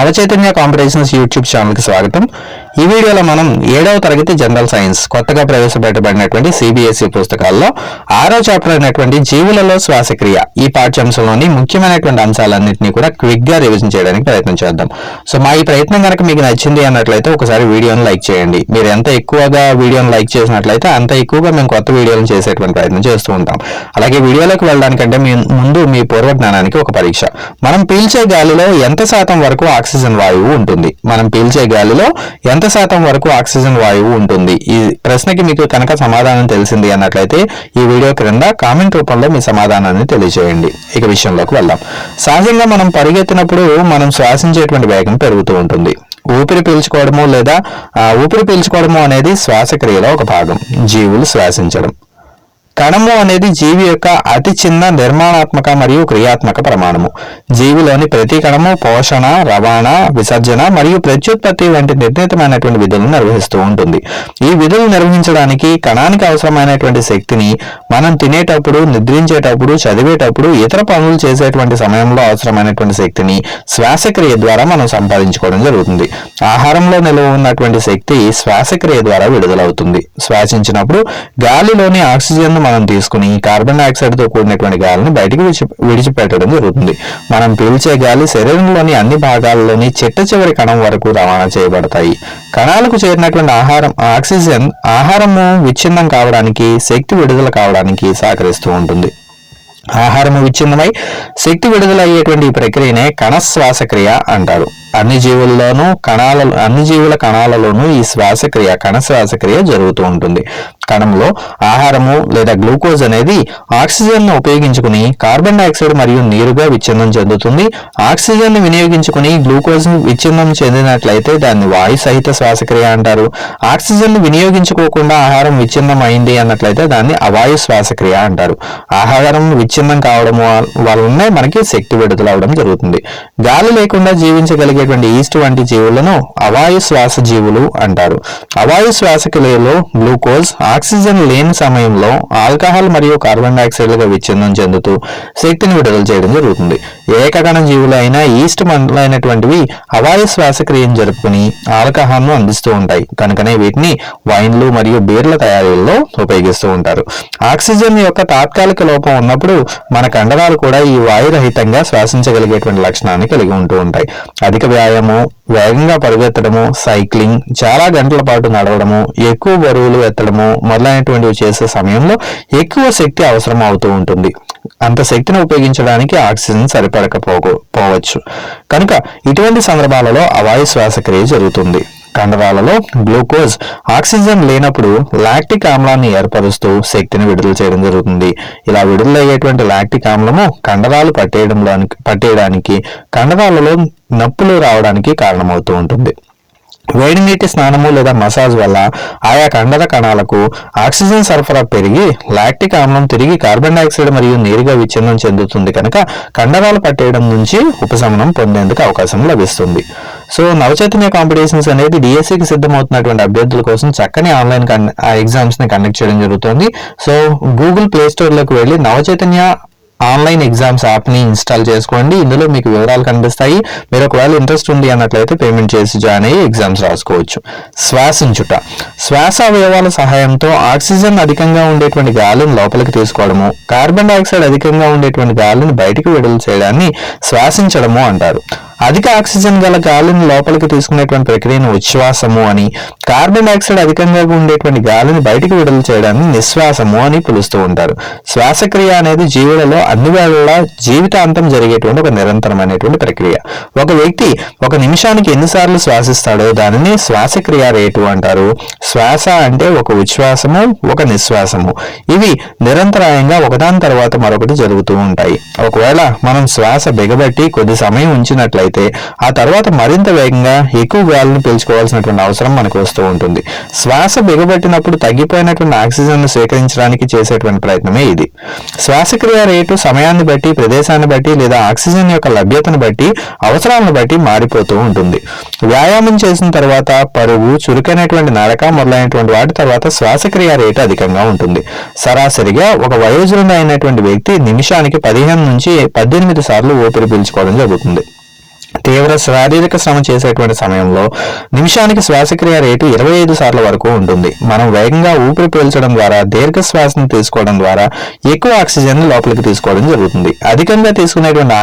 Navachaitanya competitions YouTube ఛానల్కి స్వాగతం. ఈ వీడియోలో మనం ఏడవ తరగతి జనరల్ సైన్స్ కొత్తగా ప్రవేశపెట్టబడినటువంటి సిబిఎస్ఈ పుస్తకాల్లో ఆరో చాప్టర్ అయినటువంటి జీవులలో శ్వాసక్రియ ఈ పాఠ్యాంశంలోని ముఖ్యమైనటువంటి అంశాలన్నింటినీ కూడా క్విక్గా రివిజన్ చేయడానికి ప్రయత్నం చేద్దాం. సో మా ఈ ప్రయత్నం కనుక మీకు నచ్చింది అన్నట్లయితే ఒకసారి వీడియోని లైక్ చేయండి. మీరు ఎంత ఎక్కువగా వీడియోని లైక్ చేసినట్లయితే అంత ఎక్కువగా మేము కొత్త వీడియోలను చేసేటువంటి ప్రయత్నం చేస్తూ ఉంటాం. అలాగే వీడియోలోకి వెళ్ళడానికంటే మీ ముందు మీ పూర్వ జ్ఞానానికి ఒక పరీక్ష. మనం పీల్చే గాలిలో ఎంత శాతం వరకు ఆక్సిజన్ వాయువు ఉంటుంది? మనం పీల్చే గాలిలో ఎంత ఎంత శాతం వరకు ఆక్సిజన్ వాయువు ఉంటుంది? ఈ ప్రశ్నకి మీకు కనుక సమాధానం తెలిసింది అన్నట్లయితే ఈ వీడియో క్రింద కామెంట్ రూపంలో మీ సమాధానాన్ని తెలియజేయండి. ఇక విషయంలోకి వెళ్దాం. సహజంగా మనం పరిగెత్తినప్పుడు మనం శ్వాసించేటువంటి వేగం పెరుగుతూ ఉంటుంది. ఊపిరి పీల్చుకోవడము లేదా ఊపిరి పీల్చుకోవడము అనేది శ్వాసక్రియలో ఒక భాగం. జీవులు శ్వాసించడం. కణము అనేది జీవి యొక్క అతి చిన్న నిర్మాణాత్మక మరియు క్రియాత్మక ప్రమాణము. జీవిలోని ప్రతి కణము పోషణ రవాణా విసర్జన మరియు ప్రత్యుత్పత్తి వంటి నిర్ణీతమైనటువంటి విధులను నిర్వహిస్తూ ఉంటుంది. ఈ విధులు నిర్వహించడానికి కణానికి అవసరమైనటువంటి శక్తిని మనం తినేటప్పుడు నిద్రించేటప్పుడు చదివేటప్పుడు ఇతర పనులు చేసేటువంటి సమయంలో అవసరమైనటువంటి శక్తిని శ్వాసక్రియ ద్వారా మనం సంపాదించుకోవడం జరుగుతుంది. ఆహారంలో నిల్వ ఉన్నటువంటి శక్తి శ్వాసక్రియ ద్వారా విడుదలవుతుంది. శ్వాసించినప్పుడు గాలిలోని ఆక్సిజన్ మనం తీసుకుని కార్బన్ డైఆక్సైడ్తో కూడినటువంటి గాలిని బయటికి విడిచి విడిచిపెట్టడం జరుగుతుంది. మనం పీల్చే గాలి శరీరంలోని అన్ని భాగాల్లోని చిట్ట చివరి కణం వరకు రవాణా చేయబడతాయి. కణాలకు చేరినటువంటి ఆహారం ఆక్సిజన్ ఆహారము విచ్ఛిన్నం కావడానికి శక్తి విడుదల కావడానికి సహకరిస్తూ ఉంటుంది. ఆహారము విచ్ఛిన్నమై శక్తి విడుదల అయ్యేటువంటి ఈ ప్రక్రియనే కణ శ్వాసక్రియ అంటారు. అన్ని జీవుల్లోనూ కణాల అన్ని జీవుల కణాలలోనూ ఈ శ్వాసక్రియ కణ శ్వాసక్రియ జరుగుతూ ఉంటుంది. కణంలో ఆహారము లేదా గ్లూకోజ్ అనేది ఆక్సిజన్ను ఉపయోగించుకుని కార్బన్ డైఆక్సైడ్ మరియు నీరుగా విచ్ఛిన్నం చెందుతుంది. ఆక్సిజన్ని వినియోగించుకుని గ్లూకోజ్ విచ్ఛిన్నం చెందినట్లయితే దాన్ని వాయు సహిత శ్వాసక్రియ అంటారు. ఆక్సిజన్ను వినియోగించుకోకుండా ఆహారం విచ్ఛిన్నం అయింది అన్నట్లయితే దాన్ని అవాయు శ్వాసక్రియ అంటారు. ఆహారం విచ్ఛిన్నం కావడం వలనే మనకి శక్తి విడుదల అవడం జరుగుతుంది. గాలి లేకుండా జీవించగలిగేటువంటి ఈస్ట్ వంటి జీవులను అవాయు శ్వాస జీవులు అంటారు. అవాయు శ్వాసక్రియలో గ్లూకోజ్ ఆక్సిజన్ లేని సమయంలో ఆల్కహాల్ మరియు కార్బన్ డైఆక్సైడ్లుగా విచ్ఛిన్నం చెందుతూ శక్తిని విడుదల చేయడం జరుగుతుంది. ఏకగణ జీవులు అయిన ఈస్ట్ మండలైనటువంటివి అవాయు శ్వాసక్రియను జరుపుకుని ఆల్కహాల్ను అందిస్తూ ఉంటాయి. కనుకనే వీటిని వైన్లు మరియు బీర్ల తయారీలో ఉపయోగిస్తూ ఉంటారు. ఆక్సిజన్ యొక్క తాత్కాలిక లోపం ఉన్నప్పుడు మన కండరాలు కూడా ఈ వాయురహితంగా శ్వాసించగలిగేటువంటి లక్షణాన్ని కలిగి ఉంటూ ఉంటాయి. అధిక వ్యాయామం వేగంగా పరిగెత్తడము సైక్లింగ్ చాలా గంటల పాటు నడవడము ఎక్కువ బరువులు ఎత్తడము మొదలైనటువంటివి చేసే సమయంలో ఎక్కువ శక్తి అవసరం అవుతూ ఉంటుంది. అంత శక్తిని ఉపయోగించడానికి ఆక్సిజన్ సరిపడకపోవచ్చు కనుక ఇటువంటి సందర్భాలలో అవాయు శ్వాసక్రియ జరుగుతుంది. కండరాలలో గ్లూకోజ్ ఆక్సిజన్ లేనప్పుడు లాక్టిక్ ఆమ్లాన్ని ఏర్పరుస్తూ శక్తిని విడుదల చేయడం జరుగుతుంది. ఇలా విడుదలయ్యేటువంటి లాక్టిక్ ఆమ్లము కండరాలు పట్టేయడంలోనికి పట్టేయడానికి కండరాలలో నొప్పులు రావడానికి కారణమవుతూ ఉంటుంది. వేడి నీటి స్నానము లేదా మసాజ్ వల్ల ఆయా కండర కణాలకు ఆక్సిజన్ సరఫరా పెరిగి లాక్టిక్ ఆమ్లం తిరిగి కార్బన్ డైఆక్సైడ్ మరియు నీరుగా విచ్ఛిన్నం చెందుతుంది కనుక కండరాలు పట్టేయడం నుంచి ఉపశమనం పొందేందుకు అవకాశం లభిస్తుంది. సో నవచైతన్య కాంపిటీషన్స్ అనేది డిఎస్సికి సిద్ధమవుతున్నటువంటి అభ్యర్థుల కోసం చక్కని ఆన్లైన్ ఎగ్జామ్స్ని కండక్ట్ చేయడం జరుగుతుంది. సో గూగుల్ ప్లే స్టోర్లోకి వెళ్ళి నవచైతన్య ఆన్లైన్ ఎగ్జామ్స్ యాప్ని ఇన్స్టాల్ చేసుకోండి. ఇందులో మీకు వివరాలు కనిపిస్తాయి. మీరు ఒకవేళ ఇంట్రెస్ట్ ఉంది అన్నట్లయితే పేమెంట్ చేసి జాయిన్ అయ్యి ఎగ్జామ్స్ రాసుకోవచ్చు. శ్వాసించుట శ్వాస అవయవాల సహాయంతో ఆక్సిజన్ అధికంగా ఉండేటువంటి గాలిని లోపలికి తీసుకోవడము కార్బన్ డైఆక్సైడ్ అధికంగా ఉండేటువంటి గాలిని బయటికి విడుదల చేయడాన్ని శ్వాసించడము అంటారు. అధిక ఆక్సిజన్ గల గాలిని లోపలికి తీసుకునేటువంటి ప్రక్రియను ఉచ్ఛ్వాసము అని కార్బన్ డైఆక్సైడ్ అధికంగా ఉండేటువంటి గాలిని బయటికి విడుదల చేయడాన్ని నిశ్వాసము అని పిలుస్తూ ఉంటారు. శ్వాసక్రియ అనేది జీవులలో అందువల్ల జీవితాంతం జరిగేటువంటి ఒక నిరంతరమైనటువంటి ప్రక్రియ. ఒక వ్యక్తి ఒక నిమిషానికి ఎన్నిసార్లు శ్వాసిస్తాడో దానిని శ్వాసక్రియ రేటు అంటారు? శ్వాస అంటే ఒక ఉచ్ఛ్వాసము ఒక నిశ్వాసము. ఇవి నిరంతరాయంగా ఒకదాని తర్వాత మరొకటి జరుగుతూ ఉంటాయి. ఒకవేళ మనం శ్వాస బిగబట్టి కొద్ది సమయం ఉంచినట్లయితే ఆ తర్వాత మరింత వేగంగా ఎక్కువ గాలిని పీల్చుకోవాల్సినటువంటి అవసరం మనకు వస్తూ ఉంటుంది. శ్వాస బిగబట్టినప్పుడు తగ్గిపోయినటువంటి ఆక్సిజన్ను స్వీకరించడానికి చేసేటువంటి ప్రయత్నమే ఇది. శ్వాసక్రియ రేటు సమయాన్ని బట్టి ప్రదేశాన్ని బట్టి లేదా ఆక్సిజన్ యొక్క లభ్యతను బట్టి అవసరాలను బట్టి మారిపోతూ ఉంటుంది. వ్యాయామం చేసిన తర్వాత పరుగు చురుకైనటువంటి నడక మొదలైనటువంటి వాటి తర్వాత శ్వాసక్రియ రేటు అధికంగా ఉంటుంది. సరాసరిగా ఒక వయోజనుడు అయినటువంటి వ్యక్తి నిమిషానికి పదిహేను నుంచి పద్దెనిమిది సార్లు ఊపిరి పీల్చుకోవడం జరుగుతుంది. తీవ్ర శారీరక శ్రమ చేసేటువంటి సమయంలో నిమిషానికి శ్వాసక్రియ రేటు ఇరవై ఐదు సార్ల వరకు ఉంటుంది. మనం వేగంగా ఊపిరి పీల్చడం ద్వారా దీర్ఘ శ్వాసను తీసుకోవడం ద్వారా ఎక్కువ ఆక్సిజన్ లోపలికి తీసుకోవడం జరుగుతుంది. అధికంగా తీసుకునేటువంటి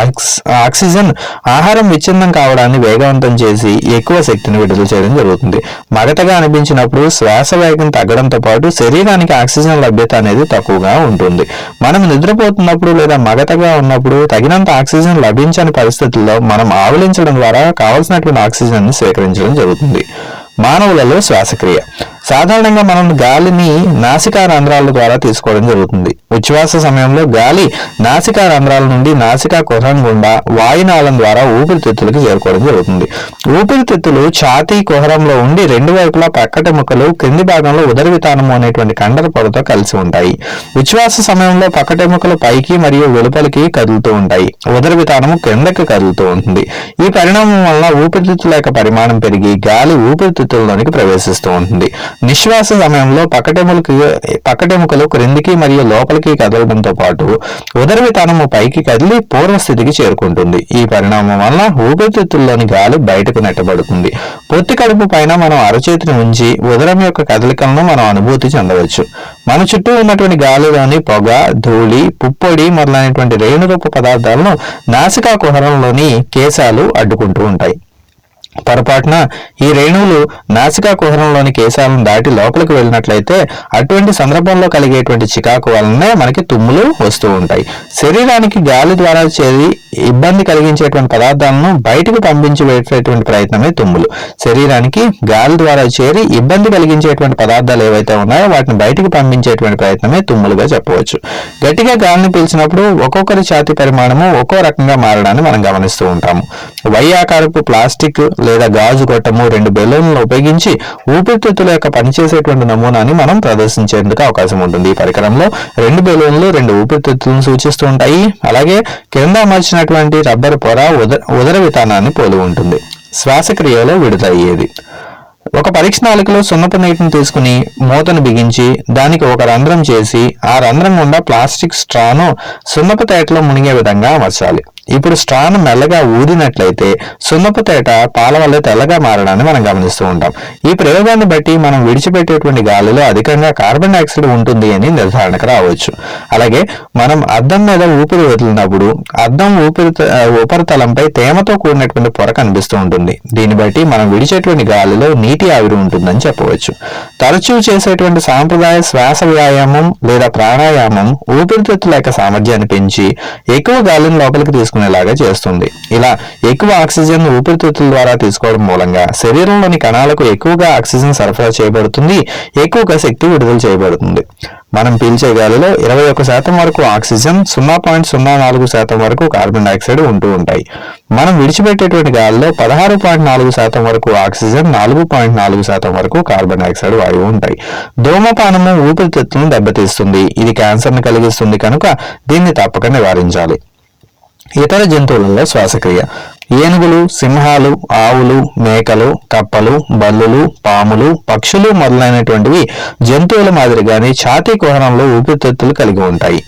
ఆక్సిజన్ ఆహారం విచ్ఛిన్నం కావడాన్ని వేగవంతం చేసి ఎక్కువ శక్తిని విడుదల చేయడం జరుగుతుంది. మగతగా అనిపించినప్పుడు శ్వాస వేగం తగ్గడంతో పాటు శరీరానికి ఆక్సిజన్ లభ్యత అనేది తక్కువగా ఉంటుంది. మనం నిద్రపోతున్నప్పుడు లేదా మగతగా ఉన్నప్పుడు తగినంత ఆక్సిజన్ లభించని పరిస్థితుల్లో మనం ఆవలించడం ద్వారా కావలసినటువంటి ఆక్సిజన్ని జరుగుతుంది. మానవులలో శ్వాసక్రియ. సాధారణంగా మనం గాలిని నాసికా రంధ్రాల ద్వారా తీసుకోవడం జరుగుతుంది. ఉచ్ఛ్వాస సమయంలో గాలి నాసికా రంధ్రాల నుండి నాసికా కుహరం గుండా వాయునాళం ద్వారా ఊపిరితిత్తులకు చేరుకోవడం జరుగుతుంది. ఊపిరితిత్తులు ఛాతీ కుహరంలో ఉండి రెండు వైపులా పక్కటి ముక్కలు కింది భాగంలో ఉదర వితానము అనేటువంటి కండర పొరతో కలిసి ఉంటాయి. ఉచ్ఛ్వాస సమయంలో పక్కటెముకలు పైకి మరియు వెలుపలికి కదులుతూ ఉంటాయి. ఉదర వితానము కిందకి కదులుతూ ఉంటుంది. ఈ పరిణామం వల్ల ఊపిరితిత్తుల యొక్క పరిమాణం పెరిగి గాలి ఊపిరితిత్తుల్లోనికి ప్రవేశిస్తూ ఉంటుంది. నిశ్వాస సమయంలో పక్కటెములకి పక్కటెముకలు క్రిందికి మరియు లోపలికి కదలడంతో పాటు ఉదరవితనము పైకి కదిలి పూర్వస్థితికి చేరుకుంటుంది. ఈ పరిణామం వల్ల ఊపిరితిత్తుల్లోని గాలి బయటకు నెట్టబడుతుంది. పొత్తి కడుపు పైన మనం అరచేతిని ఉంచి ఉదరం యొక్క కదలికలను మనం అనుభూతి చెందవచ్చు. మన చుట్టూ ఉన్నటువంటి గాలిలోని పొగ ధూళి పుప్పొడి మొదలైనటువంటి రేణురూప పదార్థాలను నాసికా కుహరంలోని కేశాలు అడ్డుకుంటూ ఉంటాయి. పొరపాటున ఈ రేణువులు నాసికా కుహరంలోని కేశాలను దాటి లోపలికి వెళ్ళినట్లయితే అటువంటి సందర్భంలో కలిగేటువంటి చికాకు వలనే మనకి తుమ్ములు వస్తూ ఉంటాయి. శరీరానికి గాలి ద్వారా చేరి ఇబ్బంది కలిగించేటువంటి పదార్థాలను బయటకు పంపించి వేసేటువంటి ప్రయత్నమే తుమ్ములు. శరీరానికి గాలి ద్వారా చేరి ఇబ్బంది కలిగించేటువంటి పదార్థాలు ఏవైతే ఉన్నాయో వాటిని బయటికి పంపించేటువంటి ప్రయత్నమే తుమ్ములుగా చెప్పవచ్చు. గట్టిగా గాలిని పీల్చినప్పుడు ఒక్కొక్కరి ఛాతి పరిమాణము ఒక్కో రకంగా మారడాన్ని మనం గమనిస్తూ ఉంటాము. వై ఆకారపు ప్లాస్టిక్ లేదా గాజు గొట్టము రెండు బెలూన్లను ఉపయోగించి ఊపిరితిత్తుల యొక్క పనిచేసేటువంటి నమూనాని మనం ప్రదర్శించేందుకు అవకాశం ఉంటుంది. ఈ పరికరంలో రెండు బెలూన్లు రెండు ఊపిరితిత్తులను సూచిస్తూ ఉంటాయి. అలాగే కింద అమర్చినటువంటి రబ్బర్ పొర ఉదర ఉదర విధానాన్ని పోలి ఉంటుంది. శ్వాసక్రియలో విడుదలయ్యేది. ఒక పరీక్ష నాలుకలో సున్నపు నీటిని తీసుకుని మూతను బిగించి దానికి ఒక రంధ్రం చేసి ఆ రంధ్రం గుండా ప్లాస్టిక్ స్ట్రాను సున్నపు తేటలో మునిగే విధంగా అమర్చాలి. ఇప్పుడు స్ట్రాన్ మెల్లగా ఊదినట్లయితే సున్నపు తేట పాల వల్ల తెల్లగా మారడాన్ని మనం గమనిస్తూ ఉంటాం. ఈ ప్రయోగాన్ని బట్టి మనం విడిచిపెట్టేటువంటి గాలిలో అధికంగా కార్బన్ డైఆక్సైడ్ ఉంటుంది అని నిర్ధారణకు రావచ్చు. అలాగే మనం అద్దం మీద ఊపిరి వదిలినప్పుడు అద్దం ఊపిరి ఉపరితలంపై తేమతో కూడినటువంటి పొర కనిపిస్తూ ఉంటుంది. దీన్ని బట్టి మనం విడిచేటువంటి గాలిలో నీటి ఆవిరి ఉంటుందని చెప్పవచ్చు. తరచూ చేసేటువంటి సాంప్రదాయ శ్వాస వ్యాయామం లేదా ప్రాణాయామం ఊపిరితిత్తుల యొక్క సామర్థ్యాన్ని పెంచి ఎక్కువ గాలిని లోపలికి తీసుకునేలాగా చేస్తుంది. ఇలా ఎక్కువ ఆక్సిజన్ ఊపిరితిత్తుల ద్వారా తీసుకోవడం మూలంగా శరీరంలోని కణాలకు ఎక్కువగా ఆక్సిజన్ సరఫరా చేయబడుతుంది ఎక్కువగా శక్తి విడుదల చేయబడుతుంది. మనం పీల్చే గాలిలో ఇరవై ఒక్క శాతం వరకు ఆక్సిజన్ సున్నా పాయింట్ సున్నా నాలుగు శాతం వరకు కార్బన్ డైఆక్సైడ్ ఉంటూ ఉంటాయి. మనం విడిచిపెట్టేటువంటి గాలిలో పదహారు పాయింట్ నాలుగు శాతం వరకు ఆక్సిజన్ నాలుగు పాయింట్ నాలుగు శాతం వరకు కార్బన్ డైఆక్సైడ్ వాయువు ఉంటాయి. ధూమపానము ఊపిరితిత్తులను దెబ్బతీస్తుంది. ఇది క్యాన్సర్ని కలిగిస్తుంది కనుక దీన్ని తప్పక నివారించాలి. ఇతర జంతువులలో శ్వాసక్రియ. ఏనుగులు సింహాలు ఆవులు మేకలు కప్పలు బల్లులు పాములు పక్షులు మొదలైనటువంటివి జంతువుల మాదిరిగానే ఛాతీ కుహరంలో ఊపిరితిత్తులు కలిగి ఉంటాయి.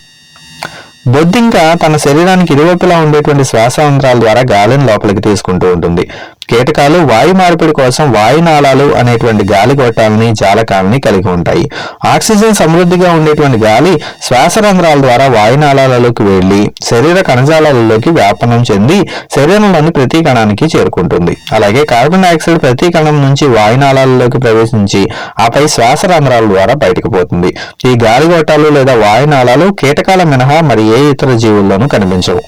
బొద్దింక తన శరీరానికి ఇరువైపులా ఉండేటువంటి శ్వాస శ్వాసరంధ్రాల ద్వారా గాలిని లోపలికి తీసుకుంటూ ఉంటుంది. కీటకాలు వాయు మార్పిడి కోసం వాయునాళాలు అనేటువంటి గాలి గొట్టాలని జాలకాలని కలిగి ఉంటాయి. ఆక్సిజన్ సమృద్ధిగా ఉండేటువంటి గాలి శ్వాస రంధ్రాల ద్వారా వాయునాళాలలోకి వెళ్ళి శరీర కణజాలాలలోకి వ్యాపనం చెంది శరీరంలోని ప్రతి కణానికి చేరుకుంటుంది. అలాగే కార్బన్ డైఆక్సైడ్ ప్రతి కణం నుంచి వాయునాళాలలోకి ప్రవేశించి ఆపై శ్వాస రంధ్రాల ద్వారా బయటకు పోతుంది. ఈ గాలి గొట్టాలు లేదా వాయునాళాలు కీటకాల మినహా మరి ఏ ఇతర జీవుల్లోనూ కనిపించవు.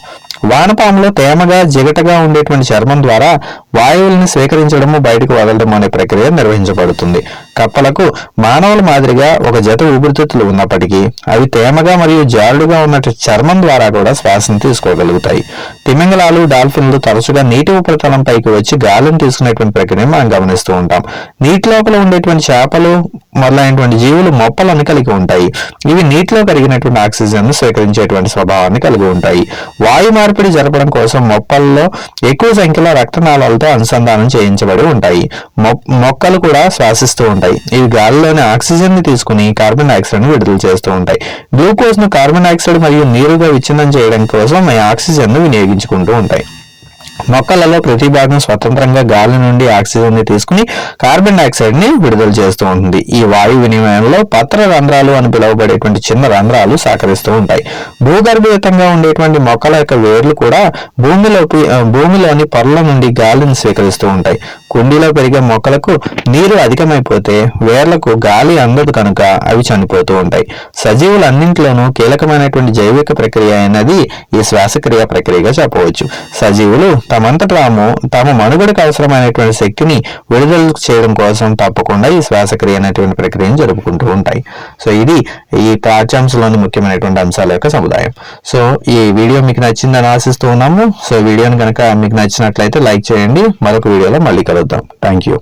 వానపాములో తేమగా జిగటగా ఉండేటువంటి చర్మం ద్వారా వాయువులను స్వీకరించడము బయటకు వదలడం అనే ప్రక్రియ నిర్వహించబడుతుంది. కప్పలకు మానవుల మాదిరిగా ఒక జత ఊపిరితిత్తులు ఉన్నప్పటికీ అవి తేమగా మరియు జారుడుగా ఉన్నట్టు చర్మం ద్వారా కూడా శ్వాసను తీసుకోగలుగుతాయి. తిమింగలాలు డాల్ఫిన్లు తరచుగా నీటి ఉపరితలంపైకి వచ్చి గాలిని తీసుకునేటువంటి ప్రక్రియ మనం గమనిస్తూ ఉంటాం. నీటి లోపల ఉండేటువంటి చేపలు మొదలైనటువంటి జీవులు మొప్పలను కలిగి ఉంటాయి. ఇవి నీటిలో కరిగినటువంటి ఆక్సిజన్ను స్వీకరించేటువంటి స్వభావాన్ని కలిగి ఉంటాయి. వాయు మార్పిడి జరపడం కోసం మొప్పల్లో ఎక్కువ సంఖ్యలో రక్తనాళాలతో అనుసంధానం చేయించబడి ఉంటాయి. మొక్కలు కూడా శ్వాసిస్తూ ఉంటాయి. ఇవి గాలిలోని ఆక్సిజన్ని తీసుకుని కార్బన్ డైఆక్సైడ్ను విడుదల చేస్తూ ఉంటాయి. గ్లూకోజ్ను కార్బన్ డైఆక్సైడ్ మరియు నీరుగా విచ్ఛిన్నం చేయడం కోసం ఈ ఆక్సిజన్ను వినియోగించుకుంటూ ఉంటాయి. మొక్కలలో ప్రతి భాగం స్వతంత్రంగా గాలి నుండి ఆక్సిజన్ని తీసుకుని కార్బన్ డైఆక్సైడ్ని విడుదల చేస్తూ ఉంటుంది. ఈ వాయు వినిమయంలో పత్ర రంధ్రాలు అని పిలువబడేటువంటి చిన్న రంధ్రాలు సహకరిస్తూ ఉంటాయి. భూగర్భయుతంగా ఉండేటువంటి మొక్కల యొక్క వేర్లు కూడా భూమిలోకి భూమిలోని పొరల నుండి గాలిని స్వీకరిస్తూ ఉంటాయి. కుండీలో పెరిగే మొక్కలకు నీరు అధికమైపోతే వేర్లకు గాలి అందదు కనుక అవి చనిపోతూ ఉంటాయి. సజీవులన్నింటిలోనూ కీలకమైనటువంటి జైవిక ప్రక్రియ అయినది ఈ శ్వాసక్రియ ప్రక్రియగా చెప్పవచ్చు. సజీవులు తమంతట తాము తమ మనుగడకు అవసరమైనటువంటి శక్తిని విడుదల చేయడం కోసం తప్పకుండా ఈ శ్వాసక్రియ అనేటువంటి ప్రక్రియను జరుపుకుంటూ ఉంటాయి. సో ఇది ఈ పాఠ్యాంశంలోని ముఖ్యమైనటువంటి అంశాల యొక్క సముదాయం. సో ఈ వీడియో మీకు నచ్చిందని ఆశిస్తూ ఉన్నాము. సో వీడియోని కనుక మీకు నచ్చినట్లయితే లైక్ చేయండి. మరొక వీడియోలో మళ్ళీ కలుద్దాం థ్యాంక్ యూ